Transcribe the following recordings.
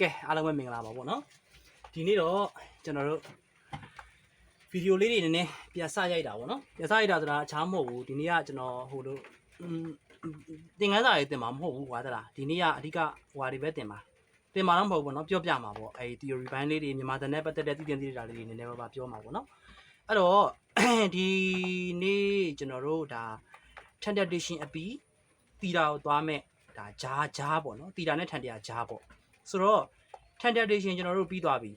ကဲအားလုံးပဲမင်္ဂလာပါပေါ့နော်ဒီနေ့တော့ကျွန်တော်တို့ဗီဒီယိုလေးတွေနည်းနည်းပြန်စရိုက်တာပေါ့နော်ပြန်စရိုက်တာဆိုတာအခြားမဟုတ်ဘူးဒီနေ့ကကျွန်တော်ဟိုလိုอืมသင်ခန်းစာတွေတင်မှာမဟုတ်ဘူးကွာတလားဒီနေ့ကအဓိကဟိုဟာတွေပဲတင်မှာတင်မှာတော့မဟုတ်ဘူးပေါ့နော်ပြောပြမှာပေါ့အဲဒီ theory ဘိုင်းလေးတွေမြန်မာတန်နဲ့ပတ်သက်တဲ့သိတင်သိတာလေးတွေနည်းနည်းပါးပါပြောမှာပေါ့နော်အဲ့တော့ဒီနေ့ကျွန်တော်တို့ဒါ tentation အပီတီတာကိုသွားမဲ့ဒါဂျားဂျားပေါ့နော်တီတာနဲ့ထန်တရာဂျားပေါ့ ဆိုတော့ tentation ကျွန်တော်တို့ပြီးသွားပြီ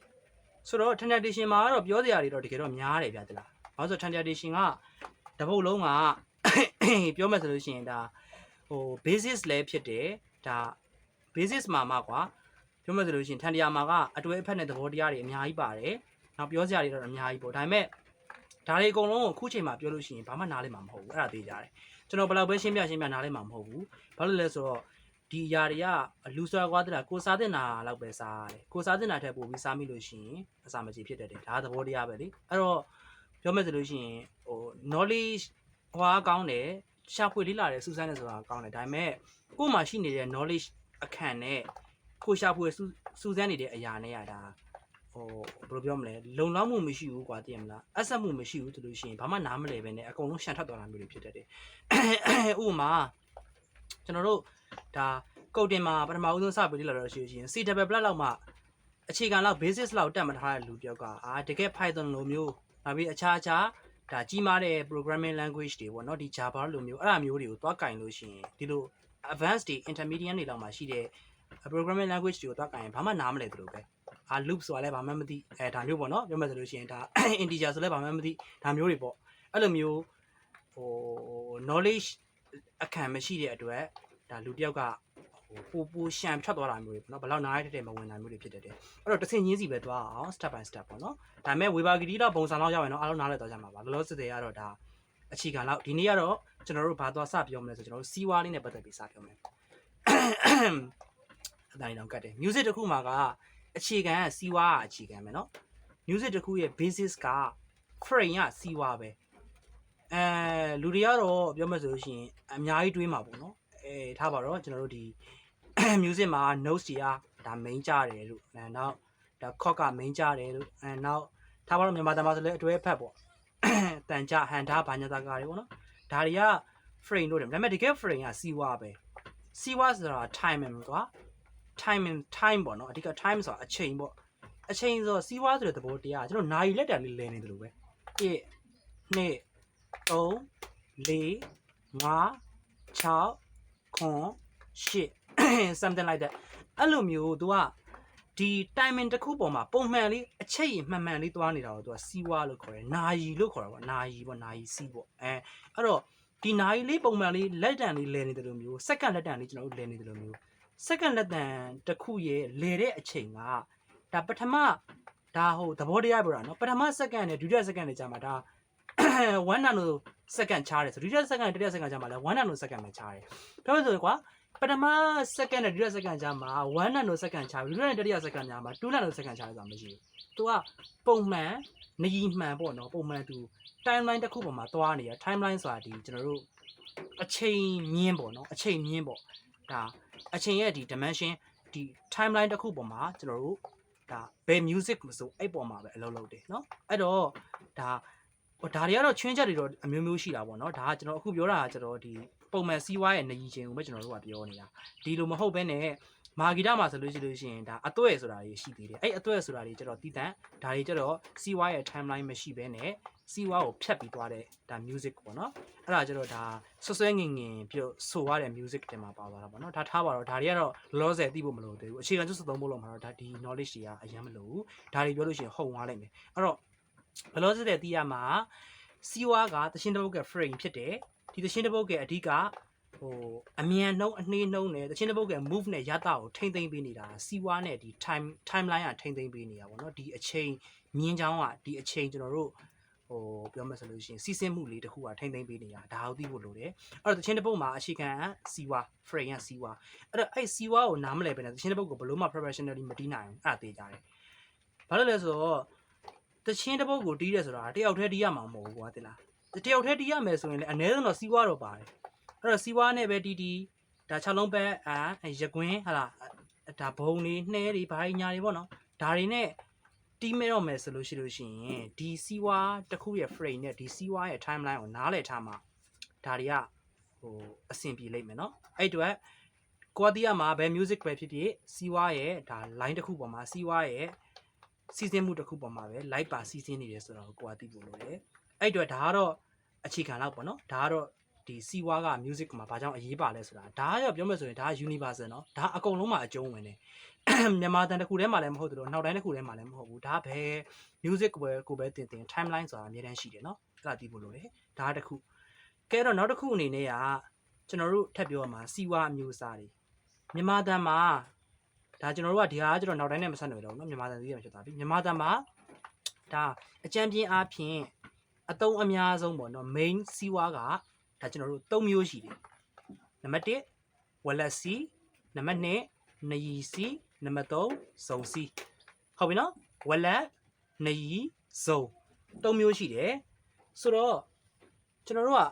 ဆိုတော့ tentation မှာကတော့ပြောစရာတွေတော့တကယ်တော့များတယ်ဗျာတလားဘာလို့ဆို tentation ကတပုတ်လုံးကပြောမယ်ဆိုလို့ရှိရင်ဒါဟို basis လည်းဖြစ်တယ်ဒါ basis မှာမှကွာပြောမယ်ဆိုလို့ရှိရင်ထန်တရာမှာကအတွေ့အဖက်နဲ့သဘောတရားတွေအများကြီးပါတယ်နောက်ပြောစရာတွေတော့အများကြီးပေါ့ဒါပေမဲ့ဒါတွေအကုန်လုံးကိုအခုချိန်မှာပြောလို့ရှိရင်ဘာမှနားလည်မှာမဟုတ်ဘူးအဲ့ဒါသိကြတယ်ကျွန်တော်ဘယ်လောက်ပဲရှင်းပြရှင်းပြနားလည်မှာမဟုတ်ဘူးဘာလို့လဲဆိုတော့ ဒီຢာတွေကလူဆွာကွာတဲ့ကိုစားတဲ့နာလောက်ပဲစားရတယ်ကိုစားတဲ့နာထက်ပိုပြီးစားမိလို့ရှိရင်အစာမကြေဖြစ်တတ်တယ်ဒါသဘောတရားပဲလေအဲ့တော့ပြောမယ်ဆိုလို့ရှိရင်ဟို knowledge ဟွာကောင်းတယ်ရှာဖွေလေးလာတယ်စူးစမ်းတယ်ဆိုတာကောင်းတယ်ဒါပေမဲ့ကို့မှာရှိနေတဲ့ knowledge အခန့်နဲ့ကိုရှာဖွေစူးစူးစမ်းနေတဲ့အရာနဲ့ရတာဟိုဘယ်လိုပြောမလဲလုံလောက်မှုမရှိဘူးကွာသိရမလားအဆက်မှုမရှိဘူးဆိုလို့ရှိရင်ဘာမှနားမလည်ပဲနဲ့အကုန်လုံးရှန်ထွက်သွားတာမျိုးတွေဖြစ်တတ်တယ်ဥပမာကျွန်တော်တို့ ဒါကုတ်တင်မှာပထမဦးဆုံးစပြီးလေ့လာတော့ရှိရင် C double plus လောက်မှအခြေခံလောက် basis လောက်တက်မထားတဲ့လူတယောက်ကအာတကယ် Python လိုမျိုးနောက်ပြီးအခြားအခြားဒါကြီးမားတဲ့ programming language တွေပေါ့နော်ဒီ Java လိုမျိုးအဲ့အမျိုးတွေကိုသွားကင်လို့ရှိရင်ဒီလို advanced တွေ intermediate တွေလောက်မှာရှိတဲ့ programming language တွေကိုသွားကင်ရင်ဘာမှနားမလဲသူတို့ပဲအာ loop ဆိုတာလည်းဘာမှမသိအဲဒါမျိုးပေါ့နော်ပြောမှဆိုလို့ရှိရင်ဒါ integer ဆိုလည်းဘာမှမသိဒါမျိုးတွေပေါ့အဲ့လိုမျိုးဟို knowledge အခန့်မရှိတဲ့အတွက် ဒါလူတယောက်ကဟိုပူပူရှံဖြတ်သွားတာမျိုးတွေပေါ့နော်ဘလောက်နားရတဲ့တဲ့မဝင်နိုင်မျိုးတွေဖြစ်တဲ့တဲ့အဲ့တော့တဆင်ချင်းစီပဲသွားအောင် step by step ပေါ့နော်ဒါပေမဲ့ဝေဘာဂီတီတော့ပုံစံလောက်ရောက်ရင်တော့အားလုံးနားလည်သွားကြမှာပါလောလောဆယ်ဆယ်ကတော့ဒါအခြေခံလောက်ဒီနေ့ကတော့ကျွန်တော်တို့ဘာသွားစပြောမလဲဆိုကျွန်တော်တို့စီးဝါးလေးနဲ့ပတ်သက်ပြီးစပြောမယ်အတိုင်းတော့ကတ်တယ် music တစ်ခုမှာကအခြေခံကစီးဝါးကအခြေခံပဲနော် music တစ်ခုရဲ့ basis က frame ကစီးဝါးပဲအဲလူတွေကတော့ပြောမှဆိုလို့ရှိရင်အများကြီးတွေးမှာပေါ့နော် အဲထားပါတော့ကျွန်တော်တို့ဒီ music မှာ notes တွေကဒါ main ကြတယ်လို့အဲနောက်ဒါ chord က main ကြတယ်လို့အဲနောက်ထားပါတော့မြန်မာတမဆိုလည်းအတွဲဖက်ပေါ့တန်ကြဟန်ထားဘာညာတာကားတွေပေါ့နော်ဒါတွေက frame လို့တယ်ဒါပေမဲ့တကယ် frame ကစီးဝါးပဲစီးဝါးဆိုတာ time ပဲကွာ time and time ပေါ့နော်အဓိက time ဆိုတာအချိန်ပေါ့အချိန်ဆိုစီးပွားဆိုတဲ့သဘောတရားကကျွန်တော်နိုင်လက်တံလေးလဲနေတယ်လို့ပဲ1 2 3 4 5 6 8 something like that အဲ့လိုမျိုး तू ကဒီ timing တစ်ခုပေါ်မှာပုံမှန်လေးအချက်ရည်မှန်မှန်လေးသွားနေတာကို तू ကစီးွားလို့ခေါ်တယ်။နာယီလို့ခေါ်တာပေါ့။နာယီပေါ့နာယီစီးပေါ့။အဲအဲ့တော့ဒီနာယီလေးပုံမှန်လေးလက်တံလေးလဲနေတယ်လို့မျိုးစက္ကန့်လက်တံလေးကျွန်တော်တို့လဲနေတယ်လို့မျိုးစက္ကန့်လက်တံတစ်ခုရဲ့လဲတဲ့အချိန်ကဒါပထမဒါဟိုသဘောတရားပြောတာနော်ပထမစက္ကန့်နဲ့ဒုတိယစက္ကန့်နဲ့ကြာမှာဒါ 1 nano second ချားတယ်ဆိုဒုတိယစက္ကန့်နဲ့တတိယစက္ကန့်ကြာမှာလဲ1 nano second ပဲချားတယ်ပြောလို့ဆိုရင်ကွာပထမစက္ကန့်နဲ့ဒုတိယစက္ကန့်ကြာမှာ1 nano second ချားပြီးဒုတိယနဲ့တတိယစက္ကန့်ကြာမှာ2 nano second ချားတယ်ဆိုတာမရှိဘူး။ तू ကပုံမှန်နေမှန်ပေါ့နော်ပုံမှန် तू timeline တစ်ခုပေါ်မှာသွားနေရ timeline ဆိုတာဒီကျွန်တော်တို့အချိန်မြင်းပေါ့နော်အချိန်မြင်းပေါ့ဒါအချိန်ရဲ့ဒီ dimension ဒီ timeline တစ်ခုပေါ်မှာကျွန်တော်တို့ဒါဘယ် music မဆိုအဲ့ပေါ်မှာပဲအလုပ်လုပ်တယ်เนาะအဲ့တော့ဒါ ဟိုဒါတွေကတော့ချွင်းချက်တွေတော့အမျိုးမျိုးရှိတာပေါ့နော်ဒါကကျွန်တော်အခုပြောတာကကျွန်တော်ဒီပုံမှန်စီးပွားရဲ့နေကြီးချင်းကိုပဲကျွန်တော်တို့ကပြောနေတာဒီလိုမဟုတ်ဘဲနဲ့မာဂီတာမှာဆိုလို့ရှိလို့ရှိရင်ဒါအသွဲ့ဆိုတာတွေရှိသေးတယ်အဲ့အသွဲ့ဆိုတာတွေကျတော့တည်တံ့ဒါတွေကျတော့စီးပွားရဲ့ timeline မရှိဘဲနဲ့စီးပွားကိုဖြတ်ပြီးသွားတဲ့ဒါ music ပေါ့နော်အဲ့ဒါကျတော့ဒါဆွဆွဲငင်ငင်ပြဆိုရတဲ့ music တင်မှာပါသွားတာပေါ့နော်ဒါထားပါတော့ဒါတွေကတော့လောဆယ်သိဖို့မလိုသေးဘူးအခြေခံကျစုသုံးဖို့လို့မှာတော့ဒါဒီ knowledge တွေကအရင်မလိုဘူးဒါတွေပြောလို့ရှိရင်ဟုတ်သွားလိမ့်မယ်အဲ့တော့ ဘလောဆယ်တဲ့သိရမှာစီးပွားကတရှင်းတစ်ပုတ်က frame ဖြစ်တယ်ဒီတရှင်းတစ်ပုတ်ကအဓိကဟိုအမြန်နှုံးအနှေးနှုံးနဲ့တချင်းတစ်ပုတ်က move နဲ့ရတာကိုထိမ့်သိမ့်ပေးနေတာစီးဝါးနဲ့ဒီ time timeline ကထိမ့်သိမ့်ပေးနေတာပေါ့နော်ဒီအချိန်မြင်းချောင်းကဒီအချိန်ကျွန်တော်တို့ဟိုပြောမှဆိုလို့ရှိရင်စီးဆင်းမှုလေးတစ်ခုကထိမ့်သိမ့်ပေးနေတာဒါကိုသိဖို့လိုတယ်အဲ့တော့တချင်းတစ်ပုတ်မှာအခြေခံကစီးဝါး frame ကစီးဝါးအဲ့တော့အဲ့စီးဝါးကိုနားမလည်ပဲနဲ့တချင်းတစ်ပုတ်ကိုဘယ်လို့မှ professionally မတီးနိုင်ဘူးအဲ့ဒါသိကြတယ်ဘာလို့လဲဆိုတော့ တချင်းတစ်ပုတ်ကိုတီးတယ်ဆိုတာတယောက်တည်းတီးရမှာမဟုတ်ဘူးကွာတိလားတယောက်တည်းတီးရမယ်ဆိုရင်လည်းအနည်းဆုံးတော့စီးဝါးတော့ပါတယ်အဲ့တော့စီးပွားနဲ့ပဲတီးတီးဒါ6လုံးပဲအာရကွင်းဟာလားဒါဘုံတွေနှဲတွေဘာတွေညာတွေပေါ့နော်ဒါတွေနဲ့တီးမဲတော့မယ်ဆိုလို့ရှိလို့ရှိရင်ဒီစီဝါတစ်ခုရဲ့ frame နဲ့ဒီစီဝါရဲ့ timeline ကိုနားလည်ထားမှာဒါတွေကဟိုအဆင်ပြေလိမ့်မယ်နော်အဲ့အအတွက်ကိုတီးရမှာဘယ် music ပဲဖြစ်ဖြစ်စီဝါရဲ့ဒါ line တစ်ခုပေါ်မှာစီဝါရဲ့ စီစဉ်မှုတစ်ခုပေါ်မှာပဲ live ပါစီစဉ်နေတယ်ဆိုတော့ကိုတီးဖို့လို့လေအဲ့အအတွက်ဒါကတော့အခြေခံတော့ပေါ့နော်ဒါကတော့ ဒီစီဝါက music မှာဘာကြောင့်အရေးပါလဲဆိုတာဒါကတော့ပြောမယ်ဆိုရင်ဒါက universal เนาะဒါအကုန်လုံးမှာအကျုံးဝင်တယ်မြန်မာတန်တစ်ခုထဲမှာလည်းမဟုတ်သလိုနောက်တိုင်းတစ်ခုထဲမှာလည်းမဟုတ်ဘူးဒါဘယ် music ကိုပဲကိုပဲတင်တင် timeline ဆိုတာအများတန်းရှိတယ်เนาะအဲ့ဒါသိဖို့လိုတယ်ဒါတစ်ခုကဲတော့နောက်တစ်ခုအနေနဲ့ကကျွန်တော်တို့ထပ်ပြောရမှာစီဝါအမျိုးအစားတွေမြန်မာတန်မှာ ဒါကျွန်တော်တို့ကဒီဟာကကျွန်တော်နောက်တိုင်းနဲ့မဆက်နွယ်တော့ဘူးเนาะမြန်မာတန်သေးတယ်ဖြစ်သွားပြီမြန်မာတန်မှာဒါအကြံပြင်းအားဖြင့်အတုံးအများဆုံးပေါ့နော် main စီဝါကဒါကျွန်တော်တို့၃မျိုးရှိတယ်နံပါတ်1ဝလက်စီနံပါတ်2နရီစီနံပါတ်3ဇုံစီဟုတ်ပြီနော်ဝလက်နရီဇုံ၃မျိုးရှိတယ်ဆိုတော့ကျွန်တော်တို့က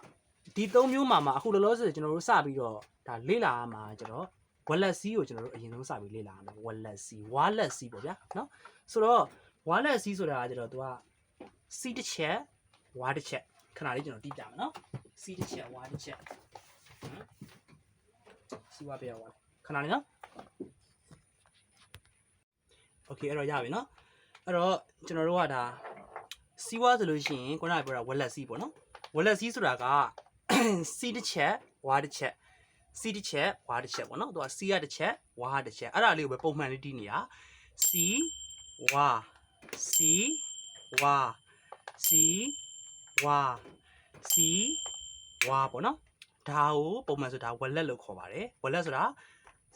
ဒီ၃မျိုးမှာမှာအခုလောလောဆယ်ကျွန်တော်တို့စပြီးတော့ဒါလေ့လာရမှာကျွန်တော် ဝလက်စီကိုကျွန်တော်တို့အရင်ဆုံးစပြီးလေ့လာရမယ်ဝလက်စီဝါလက်စီပေါ့ဗျာနော်ဆိုတော့ဝါလက်စီဆိုတာကကျွန်တော်တို့ကစီတစ်ချက်ဝါတစ်ချက်ခဏလေးကျွန်တော်တိပြမယ်နော် စီတစ်ချက်ဝါတစ်ချက်စီဝါပြရဝါခဏလေးနော်โอเคအဲ့တော့ရပြီနော်အဲ့တော့ကျွန်တော်တို့ကဒါစီဝါဆိုလို့ရှိရင်ခုနကပြောတာဝက်လက်စီပေါ့နော်ဝက်လက်စီဆိုတာက စီတစ်ချက်ဝါတစ်ချက် စီတစ်ချက်ဝါတစ်ချက်ပေါ့နော်သူကစီရတစ်ချက်ဝါတစ်ချက်အဲ့ဒါလေးကိုပဲပုံမှန်လေးတီးနေတာစီဝါစီဝါစီဝါစီဝါပေါ့နော်ဒါကိုပုံမှန်ဆိုတာဝက်လက်လို့ခေါ်ပါတယ်ဝက်လက်ဆိုတာ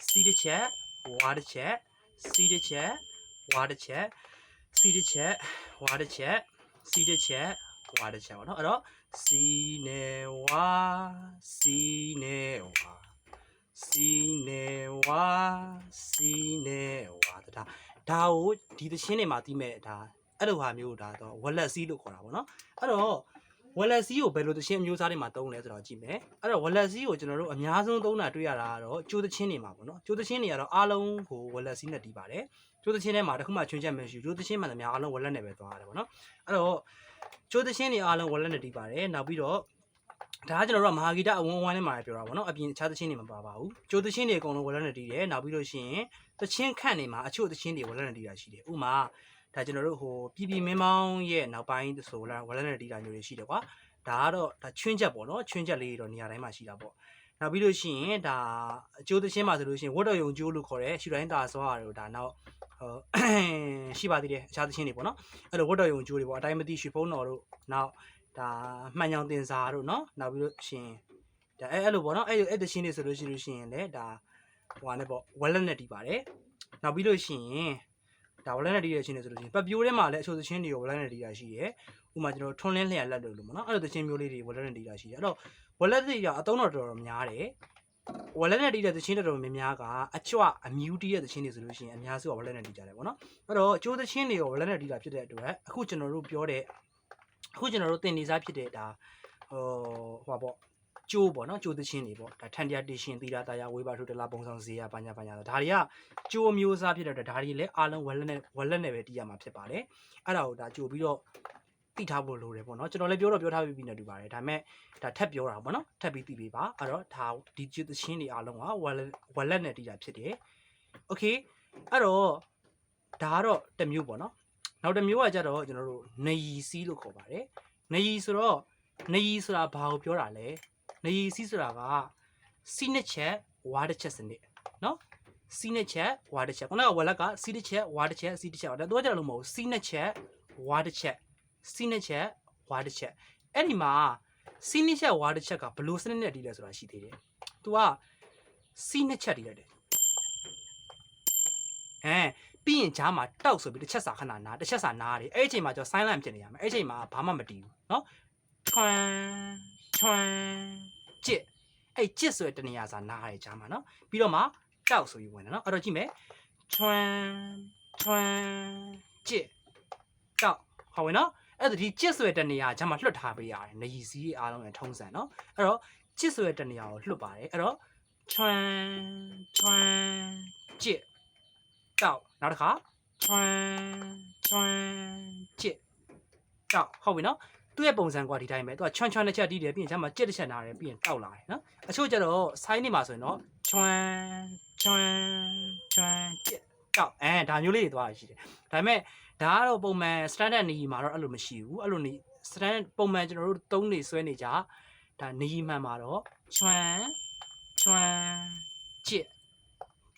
စီတစ်ချက်ဝါတစ်ချက်စီတစ်ချက်ဝါတစ်ချက်စီတစ်ချက်ဝါတစ်ချက်စီတစ်ချက်ဝါတစ်ချက်ပေါ့နော်အဲ့တော့စီနေဝါစီနေဝါ စီနေဝါစီနေဝါဒါဒါကိုဒီသချင်းတွေမှာတီးမဲ့ဒါအဲ့လိုဟာမျိုးဒါတော့ဝက်လက်စီလို့ခေါ်တာပေါ့နော်အဲ့တော့ဝက်လက်စီကိုဘယ်လိုသချင်းအမျိုးအစားတွေမှာသုံးလဲဆိုတော့ကြည့်မယ်အဲ့တော့ဝက်လက်စီကိုကျွန်တော်တို့အများဆုံးသုံးတာတွေ့ရတာကတော့ကျိုးသချင်းတွေမှာပေါ့နော်ကျိုးသချင်းတွေကတော့အားလုံးကိုဝက်လက်စီနဲ့တီးပါတယ်ကျိုးသချင်းထဲမှာတစ်ခုမှချွင်းချက်မရှိဘူးကျိုးသချင်းမှလည်းများအားလုံးဝက်လက်နဲ့ပဲသွားရတယ်ပေါ့နော်အဲ့တော့ကျိုးသချင်းတွေအားလုံးဝက်လက်နဲ့တီးပါတယ်နောက်ပြီးတော့ ဒါကကျွန်တော်တို့ကမဟာဂီတအဝန်းအဝိုင်းထဲမှာပြောတာပေါ့နော်အပြင်အခြားသချင်းတွေမပါပါဘူးကျိုးသချင်းတွေအကုန်လုံးဝက်လက်နဲ့တီးတယ်နောက်ပြီးလို့ရှိရင်သချင်းခန့်နေမှာအချို့သချင်းတွေဝက်လက်နဲ့တီးတာရှိတယ်ဥပမာဒါကျွန်တော်တို့ဟိုပြည်ပြည်မင်းမောင်းရဲ့နောက်ပိုင်းဆိုလာဝက်လက်နဲ့တီးတာမျိုးတွေရှိတယ်ကွာဒါကတော့ဒါချွင်းချက်ပေါ့နော်ချွင်းချက်လေးတွေတော့နေရာတိုင်းမှာရှိတာပေါ့နောက်ပြီးလို့ရှိရင်ဒါအကျိုးသချင်းမှာဆိုလို့ရှိရင်ဝတ်တော်ယုံကျိုးလို့ခေါ်တဲ့ရှူတိုင်းတာစောရတယ်လို့ဒါနောက်ဟိုရှိပါသေးတယ်အခြားသချင်းတွေပေါ့နော်အဲ့လိုဝတ်တော်ယုံကျိုးတွေပေါ့အတိုင်းမသိရွှေဖုံးတော်တို့နောက် ဒါမှန်ညောင်တင်စာတို့နော်နောက်ပြီးလို့ရှိရင်ဒါအဲ့အဲ့လိုပေါ့နော်အဲ့အဲ့သချင်းတွေဆိုလို့ရှိလို့ရှိရင်လည်းဒါဟိုဟာနဲ့ပေါ့ဝက်လက်နဲ့တီးပါတယ်နောက်ပြီးလို့ရှိရင်ဒါဝက်လက်နဲ့တီးတဲ့ချင်းတွေဆိုလို့ရှိရင်ပတ်ပြိုးထဲမှာလည်းအချို့သချင်းတွေကိုဝက်လက်နဲ့တီးတာရှိတယ်ဥပမာကျွန်တော်ထွန်းလင်းလျက်လက်လို့လို့ပေါ့နော်အဲ့လိုသချင်းမျိုးလေးတွေဝက်လက်နဲ့တီးတာရှိတယ်အဲ့တော့ဝက်လက်တွေကအတုံးတော်တော်တော်များတယ်ဝက်လက်နဲ့တီးတဲ့သချင်းတော်တော်များများကအကြွအမြူးတီးတဲ့သချင်းတွေဆိုလို့ရှိရင်အများစုကဝက်လက်နဲ့တီးကြတယ်ပေါ့နော်အဲ့တော့အကျိုးသချင်းတွေကိုဝက်လက်နဲ့တီးတာဖြစ်တဲ့အတွက်အခုကျွန်တော်တို့ပြောတဲ့ အခုကျွန်တော်တို့တင်နေစားဖြစ်တဲ့ဒါဟိုဟိုပါပေါ့ကျိုးပေါ့နော်ကျိုးသချင်းတွေပေါ့ဒါထန်တရာတေရှင်သီတာတာယာဝေးပါထုတလာပုံဆောင်ဇေယဘာညာဘာညာဒါတွေကကျိုးမျိုးစားဖြစ်တဲ့အတွက်ဒါတွေလည်းအားလုံးဝက်လက်နဲ့ဝက်လက်နဲ့ပဲတီးရမှာဖြစ်ပါတယ်အဲ့ဒါကိုဒါကြိုပြီးတော့တိထားဖို့လိုတယ်ပေါ့နော်ကျွန်တော်လည်းပြောတော့ပြောထားပြီးပြီနေတူပါတယ်ဒါပေမဲ့ဒါထပ်ပြောတာပေါ့နော်ထပ်ပြီးသိပေးပါအဲ့တော့ဒါဒီကျိုးသချင်းတွေအားလုံးကဝက်လက်ဝက်လက်နဲ့တီးတာဖြစ်တယ်โอเคအဲ့တော့ဒါကတော့တစ်မျိုးပေါ့နော် နောက်တစ်မျိုးကကြတော့ကျွန်တော်တို့နေရီစီးလို့ခေါ်ပါတယ်နေရီဆိုတော့နေရီဆိုတာဘာကိုပြောတာလဲနေရီစီးဆိုတာကစီးနှစ်ချက်ဝါတစ်ချက်စနစ်နော်စီးနှစ်ချက်ဝါတစ်ချက်ခုနကဝက်လက်ကစီးတစ်ချက်ဝါတစ်ချက်စီးတစ်ချက်ဒါတော့ကြလို့မဟုတ်ဘူးစီးနှစ်ချက်ဝါတစ်ချက်စီးနှစ်ချက်ဝါတစ်ချက်အဲ့ဒီမှာစီးနှစ်ချက်ဝါတစ်ချက်ကဘယ်လိုစနစ်နဲ့တည်လဲဆိုတာရှိသေးတယ်။ तू ကစီးနှစ်ချက်တည်ရတယ်။အဲ ပြီးရင်ဂျားမှာတောက်ဆိုပြီးတစ်ချက်စာခဏနားတစ်ချက်စာနားတယ်အဲ့ဒီအချိန်မှာကျတော့ silent ဖြစ်နေရမယ်အဲ့ဒီအချိန်မှာဘာမှမတည်ဘူးเนาะထွန်းထွန်းကြစ်အဲ့ကြစ်ဆိုတဲ့တနေရာစာနားတယ်ဂျားမှာเนาะပြီးတော့မှတောက်ဆိုပြီးဝင်တယ်เนาะအဲ့တော့ကြည့်မယ်ထွန်းထွန်းကြစ်တောက်ဟုတ်ဝင်เนาะအဲ့ဒါဒီကြစ်ဆိုတဲ့တနေရာဂျားမှာလွှတ်ထားပေးရတယ်နေရီစီးအားလုံးနဲ့ထုံးစံเนาะအဲ့တော့ကြစ်ဆိုတဲ့တနေရာကိုလွှတ်ပါတယ်အဲ့တော့ထွန်းထွန်းကြစ် တောက်နောက်တစ်ခါချွန်းချွန်းကြစ်တောက်ဟုတ်ပြီနော်သူ့ရဲ့ပုံစံကဒီတိုင်းပဲသူကချွန်းချွန်းတစ်ချက်တီးတယ်ပြီးရင်ကျမ်းမှာကြစ်တစ်ချက်နားတယ်ပြီးရင်တောက်လာတယ်နော်အချို့ကျတော့ဆိုင်းနေမှာဆိုရင်တော့ချွန်းချွန်းချွန်းကြစ်တောက်အဲဒါမျိုးလေးတွေသွားရရှိတယ်ဒါပေမဲ့ဒါကတော့ပုံမှန် standard နေမှာတော့အဲ့လိုမရှိဘူးအဲ့လိုနေ standard ပုံမှန်ကျွန်တော်တို့သုံးနေဆွဲနေကြဒါနေမှန်မှာတော့ချွန်းချွန်းကြစ်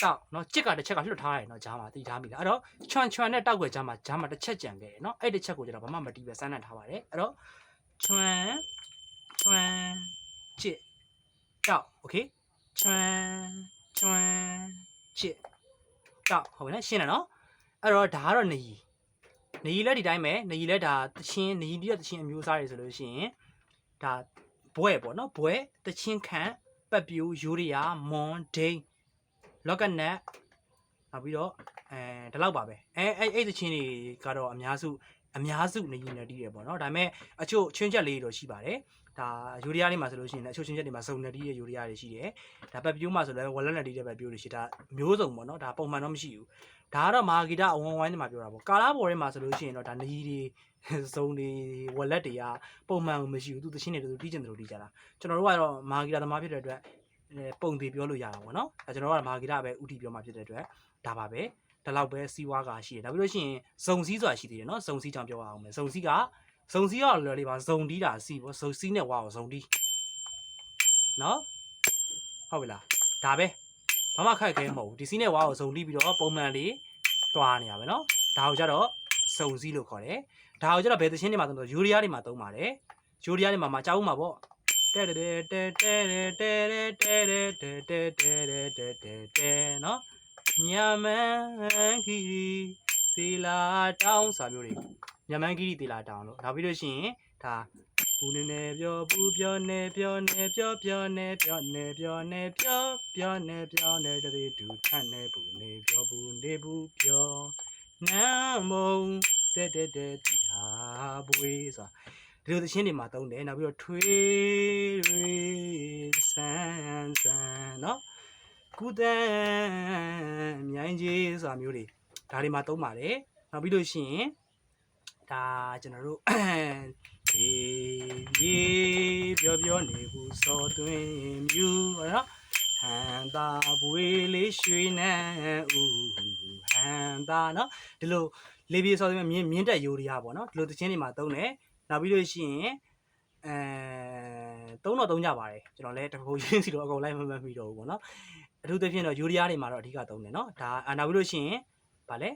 တောက်เนาะကြစ်ကတစ်ချက်ကလွတ်ထားရတယ်เนาะဂျားမှာတည်ထားမိလားအဲ့တော့ချွန်ချွန်နဲ့တောက်ွယ်ဂျားမှာဂျားမှာတစ်ချက်ကြံခဲ့တယ်เนาะအဲ့တစ်ချက်ကိုကျွန်တော်ဘာမှမတီးပဲစမ်းနှံထားပါတယ်အဲ့တော့ချွန်ချွန်ကြစ်တောက်โอเคချွန်ချွန်ကြစ်တောက်ဟုတ်ပြီနော်ရှင်းတယ်เนาะအဲ့တော့ဒါကတော့နေရီနေရီလည်းဒီတိုင်းပဲနေရီလည်းဒါတချင်းနေရီပြည့်တချင်းအမျိုးအစားတွေဆိုလို့ရှိရင်ဒါဘွဲပေါ့เนาะဘွဲတချင်းခန့်ပတ်ပြူယူရီယာမွန်ဒိန်း လော့ကနက်နောက်ပြီးတော့အဲဒီလောက်ပါပဲအဲအဲအဲ့ဒီချင်းတွေကတော့အများစုအများစုနေရင်နေတီးတယ်ပေါ့နော်ဒါပေမဲ့အချို့ချင်းချက်လေးတွေတော့ရှိပါတယ်ဒါယူရီးယားလေးမှာဆိုလို့ရှိရင်လည်းအချို့ချင်းချက်တွေမှာစုံနေတီးတဲ့ယူရီးယားတွေရှိတယ်ဒါပတ်ပြိုးမှာဆိုလည်းဝက်လက်နဲ့တီးတဲ့ပတ်ပြိုးတွေရှိတာမျိုးစုံပေါ့နော်ဒါပုံမှန်တော့မရှိဘူးဒါကတော့မာဂီတာအဝန်းဝိုင်းတွေမှာပြောတာပေါ့ကာလာဘော်ထဲမှာဆိုလို့ရှိရင်တော့ဒါနေတွေစုံတွေဝက်လက်တွေကပုံမှန်မရှိဘူးသူသချင်းတွေသူတီးကျင်တယ်လို့တီးကြတာကျွန်တော်တို့ကတော့မာဂီတာသမားဖြစ်တဲ့အတွက်အဲ ပုံသေးပြောလို့ရတာပေါ့နော်အဲကျွန်တော်တို့ကမာဂီတာပဲဥတီပြောမှာဖြစ်တဲ့အတွက်ဒါပါပဲဒီလောက်ပဲစီးဝါးကရှိတယ်နောက်ပြီးလို့ရှိရင်ဇုံစည်းဆိုတာရှိသေးတယ်နော်ဇုံစည်းကြောင့်ပြောရအောင်မယ်ဇုံစည်းကဇုံစည်းကလွယ်လေးပါဇုံတီးတာစီးပေါ့ဇုံစည်းနဲ့ဝါကိုဇုံတီးနော်ဟုတ်ပြီလားဒါပဲဘာမှခိုက်ခဲမဟုတ်ဘူးဒီစီးနဲ့ဝါကိုဇုံတီးပြီးတော့ပုံမှန်လေးတွားနေရပဲနော်ဒါကိုကြတော့ဇုံစည်းလို့ခေါ်တယ်ဒါကိုကြတော့ဘယ်သချင်းတွေမှာသုံးတော့ယူရီးယားတွေမှာသုံးပါတယ်ယူရီးယားတွေမှာမှာကြောက်ဦးမှာပေါ့ တဲတဲတဲတဲတဲတဲတဲတဲတဲတဲတဲတဲတဲတဲနော်ညမန်ခီတီလာတောင်းစာမျိုးတွေညမန်ခီတီလာတောင်းလို့နောက်ပြီးလို့ရှိရင်ဒါဘူးနေနေပြောဘူးပြောနေပြောနေပြောပြောနေပြောနေပြောနေပြောပြောနေပြောနေတရေတူထန်နေဘူးနေပြောဘူးနေဘူးပြောနမ်းမုံတဲတဲတဲတီဟာဘွေးဆိုတာ ဒီလိုသချင်းတွေမှာတုံးတယ်နောက်ပြီးတော့ထွေးတွေဆန်းဆန်းเนาะကုသန်မြိုင်းကြီးဆိုတာမျိုးတွေဒါတွေမှာတုံးပါတယ်နောက်ပြီးလို့ရှိရင်ဒါကျွန်တော်တို့ဒီရေပြောပြောနေဘူးစောသွင်းမြူเนาะဟန်တာဘွေလေးရွှေနန်းဦးဟန်တာเนาะဒီလိုလေးပြေစောသွင်းမြင်းမြင်းတက်ယူရီးယားပေါ့เนาะဒီလိုသချင်းတွေမှာတုံးတယ် နောက်ပြီးလို့ရှိရင်အဲသုံးတော့သုံးကြပါတယ်ကျွန်တော်လည်းတခုချင်းစီတော့အကုန်လိုက်မမှတ်မိတော့ဘူးပေါ့နော်အထူးသဖြင့်တော့ယူရီးယားတွေမှာတော့အဓိကသုံးတယ်နော်ဒါအာနောက်ပြီးလို့ရှိရင်ဗာလဲ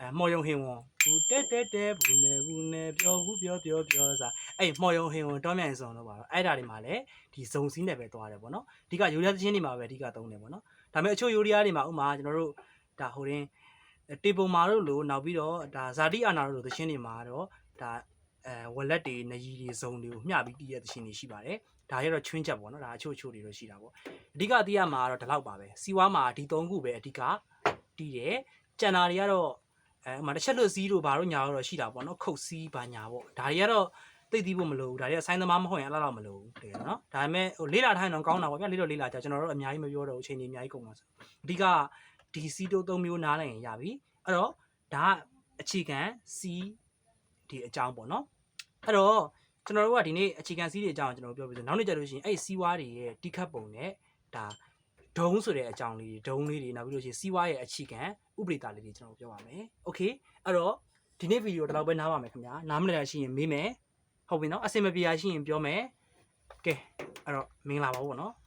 အဲမော်ယုံဟင်ဝန်ဘူးတက်တက်တက်ဘူးနေဘူးနေပြောဘူးပြောပြောပြောစားအဲ့မော်ယုံဟင်ဝန်တောမြိုင်စုံတော့ပါတော့အဲ့ဒါတွေမှာလည်းဒီဇုံစည်းနဲ့ပဲသွားတယ်ပေါ့နော်အဓိကယူရီးယားသချင်းတွေမှာပဲအဓိကသုံးတယ်ပေါ့နော်ဒါပေမဲ့အချို့ယူရီးယားတွေမှာဥမာကျွန်တော်တို့ဒါဟိုရင်တေပုံမာတို့လို့နောက်ပြီးတော့ဒါဇာတိအာနာတို့လိုသချင်းတွေမှာတော့ဒါ အဲဝက်လက်တွေနရီတွေဇုံတွေကိုမျှပြီးတည်ရတဲ့ရှင်တွေရှိပါတယ်ဒါရတော့ချွင်းချက်ပေါ့နော်ဒါအချို့အချို့တွေတော့ရှိတာပေါ့အဓိကတည်ရမှာကတော့ဒီလောက်ပါပဲစီဝါမှာဒီ၃ခုပဲအဓိကတည်တယ်ကြံတာတွေကတော့အဲဥမာတစ်ချက်လွတ်စီးတို့ဘာလို့ညာတော့ရှိတာပေါ့နော်ခုတ်စီးဘာညာပေါ့ဒါတွေကတော့သိသိဖို့မလိုဘူးဒါတွေကဆိုင်းသမားမဟုတ်ရင်အလားလောက်မလိုဘူးတကယ်နော်ဒါပေမဲ့ဟိုလေးလာထိုင်တော့ကောင်းတာပေါ့ဗျလေးတော့လေးလာကြကျွန်တော်တို့အများကြီးမပြောတော့ဘူးအချိန်ကြီးအများကြီးကုန်ပါဆိုအဓိကဒီစီတို၃မျိုးနားလိုက်ရင်ရပြီအဲ့တော့ဒါကအခြေခံစီဒီအကြောင်းပေါ့နော် အဲ့တော့ကျွန်တော်တို့ကဒီနေ့အခြေခံစီးတွေအကြောင်းကျွန်တော်တို့ပြောပြဆိုနောက်နေ့ကျလို့ရှိရင်အဲ့ဒီစီးဝါးတွေရဲ့တိခတ်ပုံနဲ့ဒါဒုံဆိုတဲ့အကြောင်းလေးတွေဒုံလေးတွေနောက်ပြီးလို့ရှိရင်စီးဝါးရဲ့အခြေခံဥပဒေတာလေးတွေကျွန်တော်တို့ပြောပါမယ်။ Okay အဲ့တော့ဒီနေ့ဗီဒီယိုဒီလောက်ပဲနားပါမယ်ခင်ဗျာ။နားမလည်ရရှိရင်မေးမယ်။ဟုတ်ပြီနော်အဆင်မပြေရရှိရင်ပြောမယ်။ကဲအဲ့တော့မင်္ဂလာပါဘောနော်။